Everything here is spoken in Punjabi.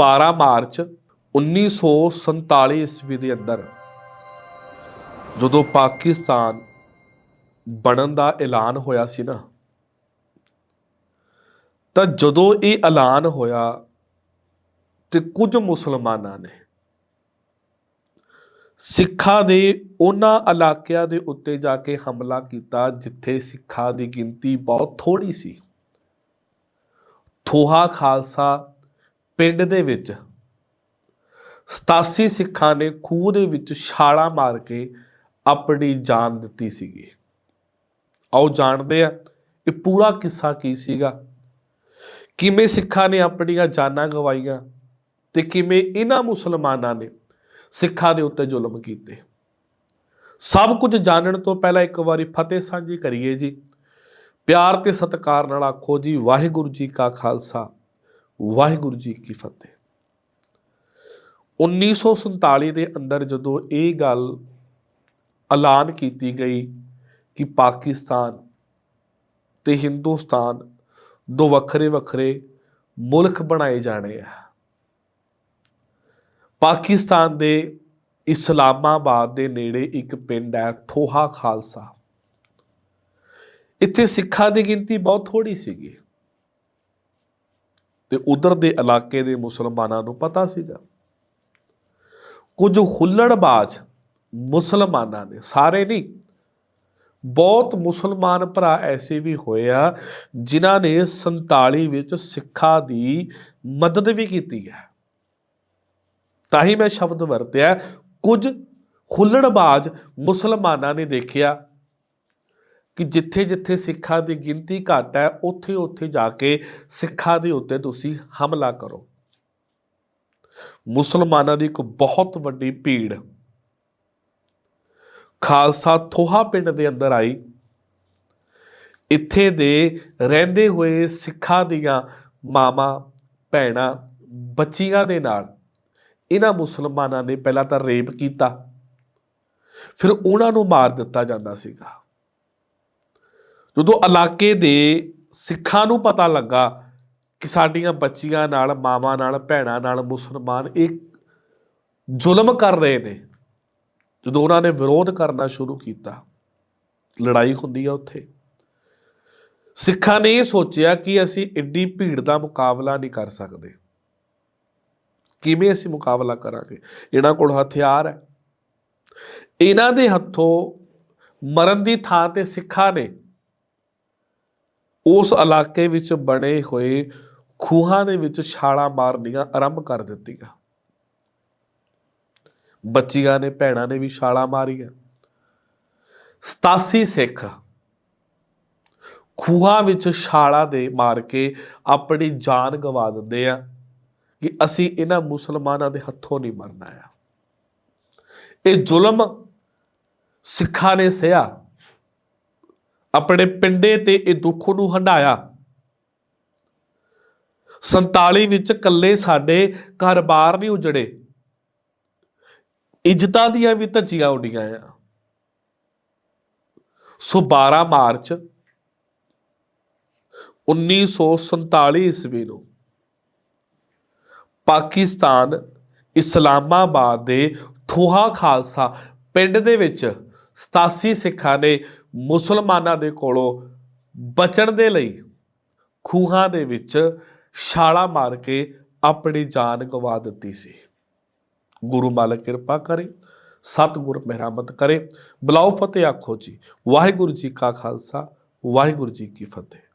12 ਮਾਰਚ 1947 ਈਸਵੀ ਦੇ ਅੰਦਰ ਜਦੋਂ ਪਾਕਿਸਤਾਨ ਬਣਨ ਦਾ ਐਲਾਨ ਹੋਇਆ ਸੀ ਨਾ, ਤਾਂ ਜਦੋਂ ਇਹ ਐਲਾਨ ਹੋਇਆ ਤੇ ਕੁਝ ਮੁਸਲਮਾਨਾਂ ਨੇ ਸਿੱਖਾਂ ਦੇ ਉਹਨਾਂ ਇਲਾਕਿਆਂ ਦੇ ਉੱਤੇ ਜਾ ਕੇ ਹਮਲਾ ਕੀਤਾ ਜਿੱਥੇ ਸਿੱਖਾਂ ਦੀ ਗਿਣਤੀ ਬਹੁਤ ਥੋੜੀ ਸੀ। ਥੋਹਾ ਖਾਲਸਾ ਪਿੰਡ ਦੇ ਵਿੱਚ 87 ਸਿੱਖਾਂ ਨੇ ਖੂਹ ਦੇ ਵਿੱਚ ਛਾਲਾਂ ਮਾਰ ਕੇ ਆਪਣੀ ਜਾਨ ਦਿੱਤੀ ਸੀਗੀ। ਆਓ ਜਾਣਦੇ ਆ ਇਹ ਪੂਰਾ ਕਿੱਸਾ ਕੀ ਸੀਗਾ? ਕਿਵੇਂ ਸਿੱਖਾਂ ਨੇ ਆਪਣੀਆਂ ਜਾਨਾਂ ਗਵਾਈਆਂ ਤੇ ਕਿਵੇਂ ਇਹਨਾਂ ਮੁਸਲਮਾਨਾਂ ਨੇ ਸਿੱਖਾਂ ਦੇ ਉੱਤੇ ਜ਼ੁਲਮ ਕੀਤੇ? ਸਭ ਕੁਝ ਜਾਣਨ ਤੋਂ ਪਹਿਲਾਂ ਇੱਕ ਵਾਰੀ ਫਤਿਹ ਸਾਂਝੀ ਕਰੀਏ ਜੀ। ਪਿਆਰ ਤੇ ਸਤਿਕਾਰ ਨਾਲ ਆਖੋ ਜੀ, ਵਾਹਿਗੁਰੂ ਜੀ ਕਾ ਖਾਲਸਾ। ਵਾਹਿਗੁਰੂ ਜੀ ਕੀ ਫਤਿਹ। 1947 ਦੇ ਅੰਦਰ ਜਦੋਂ ਇਹ ਗੱਲ ਐਲਾਨ ਕੀਤੀ ਗਈ ਕਿ ਪਾਕਿਸਤਾਨ ਤੇ ਹਿੰਦੁਸਤਾਨ ਦੋ ਵੱਖਰੇ ਵੱਖਰੇ ਮੁਲਕ ਬਣਾਏ ਜਾਣੇ ਆ, ਪਾਕਿਸਤਾਨ ਦੇ ਇਸਲਾਮਾਬਾਦ ਦੇ ਨੇੜੇ ਇੱਕ ਪਿੰਡ ਹੈ ਠੋਹਾ ਖਾਲਸਾ। ਇੱਥੇ ਸਿੱਖਾਂ ਦੀ ਗਿਣਤੀ ਬਹੁਤ ਥੋੜੀ ਸੀਗੀ। ਤੇ ਉਧਰ ਦੇ ਇਲਾਕੇ ਦੇ ਮੁਸਲਮਾਨਾਂ ਨੂੰ ਪਤਾ ਸੀਗਾ। ਕੁਝ ਹੁੱਲੜਬਾਜ਼ ਮੁਸਲਮਾਨਾਂ ਨੇ, ਸਾਰੇ ਨਹੀਂ, ਬਹੁਤ ਮੁਸਲਮਾਨ ਭਰਾ ਐਸੇ ਵੀ ਹੋਏ ਆ ਜਿਨ੍ਹਾਂ ਨੇ 47 ਵਿੱਚ ਸਿੱਖਾਂ ਦੀ ਮਦਦ ਵੀ ਕੀਤੀ ਹੈ। ਤਾਂ ਹੀ ਮੈਂ ਸ਼ਬਦ ਵਰਤਿਆ, ਕੁਝ ਹੁੱਲੜਬਾਜ਼ ਮੁਸਲਮਾਨਾਂ ਨੇ ਦੇਖਿਆ ਕਿ ਜਿੱਥੇ ਜਿੱਥੇ ਸਿੱਖਾਂ ਦੀ ਗਿਣਤੀ ਘੱਟ ਹੈ, ਉੱਥੇ ਉੱਥੇ ਜਾ ਕੇ ਸਿੱਖਾਂ ਦੇ ਉੱਤੇ ਤੁਸੀਂ ਹਮਲਾ ਕਰੋ। ਮੁਸਲਮਾਨਾਂ ਦੀ ਇੱਕ ਬਹੁਤ ਵੱਡੀ ਭੀੜ ਖਾਲਸਾ ਥੋਹਾ ਪਿੰਡ ਦੇ ਅੰਦਰ ਆਈ। ਇੱਥੇ ਦੇ ਰਹਿੰਦੇ ਹੋਏ ਸਿੱਖਾਂ ਦੀਆਂ ਮਾਮਾ ਭੈਣਾਂ, ਬੱਚੀਆਂ ਦੇ ਨਾਲ ਇਹਨਾਂ ਮੁਸਲਮਾਨਾਂ ਨੇ ਪਹਿਲਾਂ ਤਾਂ ਰੇਪ ਕੀਤਾ, ਫਿਰ ਉਹਨਾਂ ਨੂੰ ਮਾਰ ਦਿੱਤਾ ਜਾਂਦਾ ਸੀਗਾ। ਜਦੋਂ ਇਲਾਕੇ ਦੇ ਸਿੱਖਾਂ ਨੂੰ ਪਤਾ ਲੱਗਾ ਕਿ ਸਾਡੀਆਂ ਬੱਚੀਆਂ ਨਾਲ, ਮਾਵਾਂ ਨਾਲ, ਭੈਣਾਂ ਨਾਲ ਮੁਸਲਮਾਨ ਇਹ ਜ਼ੁਲਮ ਕਰ ਰਹੇ ਨੇ, ਜਦੋਂ ਉਹਨਾਂ ਨੇ ਵਿਰੋਧ ਕਰਨਾ ਸ਼ੁਰੂ ਕੀਤਾ, ਲੜਾਈ ਹੁੰਦੀ ਆ ਉੱਥੇ। ਸਿੱਖਾਂ ਨੇ ਇਹ ਸੋਚਿਆ ਕਿ ਅਸੀਂ ਐਡੀ ਭੀੜ ਦਾ ਮੁਕਾਬਲਾ ਨਹੀਂ ਕਰ ਸਕਦੇ। ਕਿਵੇਂ ਅਸੀਂ ਮੁਕਾਬਲਾ ਕਰਾਂਗੇ? ਇਹਨਾਂ ਕੋਲ ਹਥਿਆਰ ਹੈ। ਇਹਨਾਂ ਦੇ ਹੱਥੋਂ ਮਰਨ ਦੀ ਥਾਂ ਤੇ ਸਿੱਖਾਂ ਨੇ ਉਸ ਇਲਾਕੇ ਵਿੱਚ ਬਣੇ ਹੋਏ ਖੂਹਾਂ ਦੇ ਵਿੱਚ ਛਾਲਾਂ ਮਾਰਨੀਆਂ ਆਰੰਭ ਕਰ ਦਿੱਤੀਆਂ। ਬੱਚੀਆਂ ਨੇ ਭੈਣਾਂ ਨੇ ਵੀ ਛਾਲਾਂ ਮਾਰੀਆਂ। 87 ਸਿੱਖ ਖੂਹਾਂ ਵਿੱਚ ਛਾਲਾਂ ਦੇ ਮਾਰ ਕੇ ਆਪਣੀ ਜਾਨ ਗਵਾ ਦਿੰਦੇ ਆ ਕਿ ਅਸੀਂ ਇਹਨਾਂ ਮੁਸਲਮਾਨਾਂ ਦੇ ਹੱਥੋਂ ਨਹੀਂ ਮਰਨਾ ਆ। ਇਹ ਜ਼ੁਲਮ ਸਿੱਖਾਂ ਨੇ ਸਿਆ। ਆਪਣੇ ਪਿੰਡੇ ਤੇ ਇਹ ਦੁੱਖ ਨੂੰ ਹੰਡਾਇਆ 47 ਵਿੱਚ ਕੱਲੇ ਸਾਡੇ ਘਰ-ਬਾਰ ਨਹੀਂ ਉਜੜੇ। ਇੱਜ਼ਤਾਂ ਦੀਆਂ ਵੀ ਧੱਜੀਆਂ ਉੱਡੀਆਂ ਆ। ਸੋ 12 ਮਾਰਚ 1947 ਈਸਵੀ ਨੂੰ ਪਾਕਿਸਤਾਨ ਇਸਲਾਮਾਬਾਦ ਦੇ ਥੋਹਾ ਖਾਲਸਾ ਪਿੰਡ ਦੇ ਵਿੱਚ 87 ਸਿੱਖਾਂ ਨੇ ਮੁਸਲਮਾਨਾਂ ਦੇ ਕੋਲੋਂ ਬਚਣ ਦੇ ਲਈ ਖੂਹਾਂ ਦੇ ਵਿੱਚ ਛਾਲਾ ਮਾਰ ਕੇ ਆਪਣੀ ਜਾਨ ਗਵਾ ਦਿੱਤੀ ਸੀ। ਗੁਰੂ ਮਾਲਕ ਕਿਰਪਾ ਕਰੇ, ਸਤਿਗੁਰ ਮਿਹਰਮਤ ਕਰੇ। ਬਲਾਉ ਫਤਿਹ ਆਖੋ ਜੀ। ਵਾਹਿਗੁਰੂ ਜੀ ਕਾ ਖਾਲਸਾ, ਵਾਹਿਗੁਰੂ ਜੀ ਕੀ ਫਤਿਹ।